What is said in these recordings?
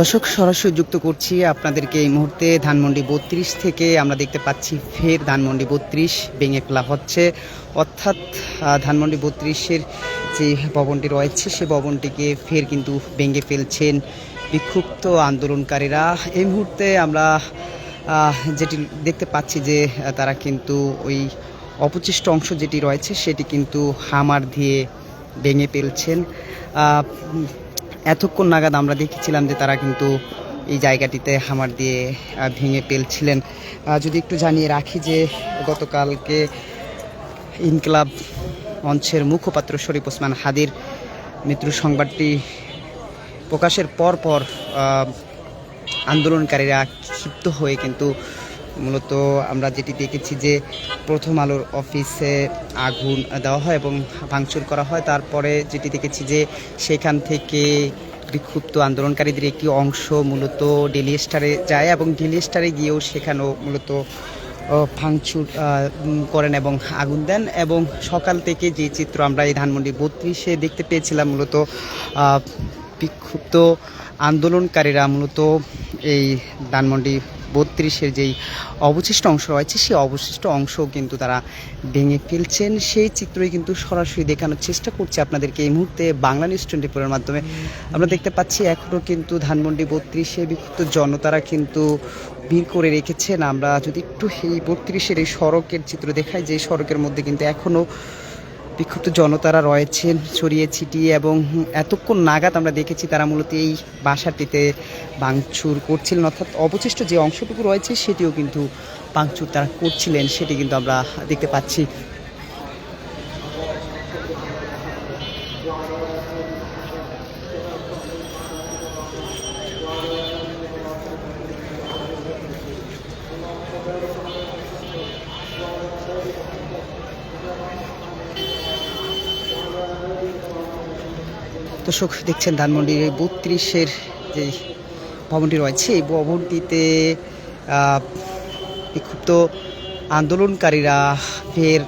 দর্শক, সরাসরি যুক্ত করছি আপনাদেরকে এই মুহূর্তে ধানমন্ডি বত্রিশ থেকে আমরা দেখতে পাচ্ছি ফের ধানমন্ডি বত্রিশ ভেঙে ফেলা হচ্ছে। অর্থাৎ ধানমন্ডি বত্রিশের যে ভবনটি রয়েছে, সে ভবনটিকে ফের কিন্তু ভেঙে ফেলছেন বিক্ষুব্ধ আন্দোলনকারীরা। এই মুহূর্তে আমরা যেটি দেখতে পাচ্ছি যে তারা কিন্তু ওই অপচিষ্ট অংশ যেটি রয়েছে, সেটি কিন্তু হামার দিয়ে ভেঙে ফেলছেন। এতক্ষণ নাগাদ আমরা দেখেছিলাম যে তারা কিন্তু এই জায়গাটিতে হামার দিয়ে ভেঙে ফেলছিলেন। আহ, যদি একটু জানিয়ে রাখি যে গতকালকে ইনকলাব মঞ্চের মুখপাত্র শরীফ ওসমান হাদির মৃত্যুর সংবাদটি প্রকাশের পর পর আন্দোলনকারীরা ক্ষিপ্ত হয়ে কিন্তু মূলত আমরা যেটি দেখেছি যে প্রথম আলোর অফিসে আগুন দেওয়া হয় এবং ভাঙচুর করা হয়। তারপরে যেটি দেখেছি যে সেখান থেকে বিক্ষুব্ধ আন্দোলনকারীদের একটি অংশ মূলত ডেলি স্টারে যায় এবং ডেলি স্টারে গিয়েও সেখানেও মূলত ভাঙচুর করেন এবং আগুন দেন এবং সকাল থেকে যে চিত্র আমরা এই ধানমন্ডি বত্রিশে দেখতে পেয়েছিলাম মূলত বিক্ষুব্ধ আন্দোলনকারীরা মূলত এই ধানমন্ডি বত্রিশের যেই অবশিষ্ট অংশ রয়েছে, সেই অবশিষ্ট অংশ কিন্তু তারা ভেঙে ফেলছেন। সেই চিত্রই কিন্তু সরাসরি দেখানোর চেষ্টা করছে আপনাদেরকে এই মুহূর্তে বাংলা নিউজ টোয়েন্টি ফোরের মাধ্যমে। আমরা দেখতে পাচ্ছি এখনও কিন্তু ধানমন্ডি বত্রিশে বিক্ষুব্ধ জনতারা কিন্তু ভিড় করে রেখেছেন। আমরা যদি একটু এই বত্রিশের এই সড়কের চিত্র দেখাই, যে সড়কের মধ্যে কিন্তু এখনও বিক্ষুব্ধ জনতারা রয়েছেন ছড়িয়ে ছিটিয়ে এবং এতক্ষণ নাগাদ আমরা দেখেছি তারা মূলত এই বাসাটিতে ভাঙচুর করছিলেন। অর্থাৎ অবশিষ্ট যে অংশটুকু রয়েছে, সেটিও কিন্তু ভাঙচুর তারা করছিলেন, সেটি কিন্তু আমরা দেখতে পাচ্ছি। দর্শক দেখছেন ধানমন্ডির এই বত্রিশের যে ভবনটি রয়েছে, এই ভবনটিতে বিক্ষুব্ধ আন্দোলনকারীরা ফের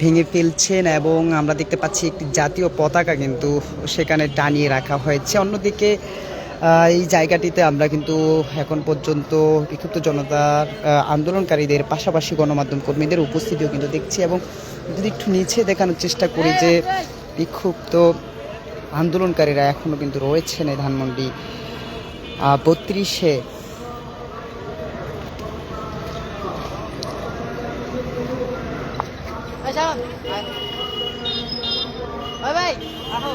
ভেঙে ফেলছেন এবং আমরা দেখতে পাচ্ছি একটি জাতীয় পতাকা কিন্তু সেখানে টানিয়ে রাখা হয়েছে। অন্যদিকে এই জায়গাটিতে আমরা কিন্তু এখন পর্যন্ত বিক্ষুব্ধ জনতার আন্দোলনকারীদের পাশাপাশি গণমাধ্যম কর্মীদের উপস্থিতিও কিন্তু দেখছি এবং যদি একটু নিচে দেখানোর চেষ্টা করি যে বিক্ষুব্ধ আন্দোলনকারীরা এখনও কিন্তু রয়েছেন এই ধানমন্ডি বত্রিশে। ভাই আহো।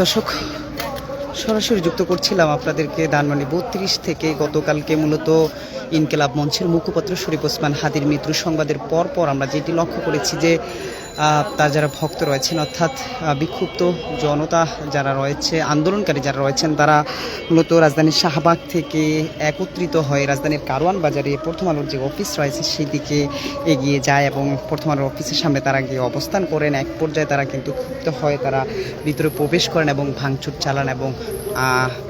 দর্শক, সরাসরি যুক্ত করছিলাম আপনাদেরকে দানমানি বত্রিশ থেকে গতকালকে মূলত ইনকেলাব মঞ্চের মুখপাত্র শরীফ ওসমান হাদির মৃত্যুর সংবাদের পর পর আমরা যেটি লক্ষ্য করেছি যে তার যারা ভক্ত রয়েছেন, অর্থাৎ বিক্ষুব্ধ জনতা যারা রয়েছে, আন্দোলনকারী যারা রয়েছেন, তারা মূলত রাজধানীর শাহবাগ থেকে একত্রিত হয়ে রাজধানীর কারওয়ান বাজারে প্রথম আলোর যে অফিস রয়েছে, সেদিকে এগিয়ে যায় এবং প্রথম আলোর অফিসের সামনে তারা গিয়ে অবস্থান করেন। এক পর্যায়ে তারা কিন্তু ক্ষুব্ধ হয়ে তারা ভিতরে প্রবেশ করেন এবং ভাঙচুর চালান এবং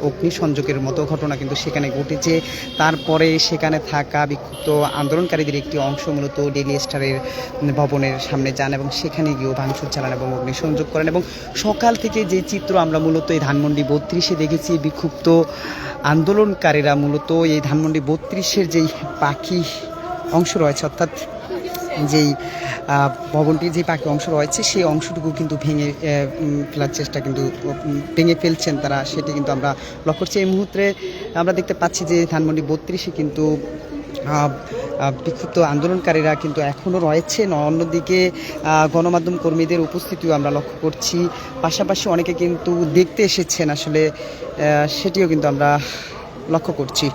অগ্নিসংযোগের মতো ঘটনা কিন্তু সেখানে ঘটেছে। তারপরে সেখানে থাকা বিক্ষুব্ধ আন্দোলনকারীদের একটি অংশ মূলত ডেলি স্টারের ভবনের সামনে যান এবং সেখানে গিয়েও ভাঙচুর চালান এবং অগ্নিসংযোগ করেন এবং সকাল থেকে যে চিত্র আমরা মূলত এই ধানমন্ডি বত্রিশে দেখেছি, বিক্ষুব্ধ আন্দোলনকারীরা মূলত এই ধানমন্ডি বত্রিশের যেই পাখি অংশ রয়েছে, অর্থাৎ যেই ভবনটির যে পাখি অংশ রয়েছে, সেই অংশটুকু কিন্তু ভেঙে ফেলার চেষ্টা কিন্তু ভেঙে ফেলছেন তারা, সেটি কিন্তু আমরা লক্ষ্য করছি। এই মুহূর্তে আমরা দেখতে পাচ্ছি যে ধানমন্ডি বত্রিশে কিন্তু বিক্ষুব্ধ আন্দোলনকারীরা কিন্তু এখনও রয়েছে। অন্যদিকে গণমাধ্যম কর্মীদের উপস্থিতিও আমরা লক্ষ্য করছি। পাশাপাশি অনেকে কিন্তু দেখতে এসেছেন আসলে সেটিও কিন্তু আমরা লক্ষ্য করছি।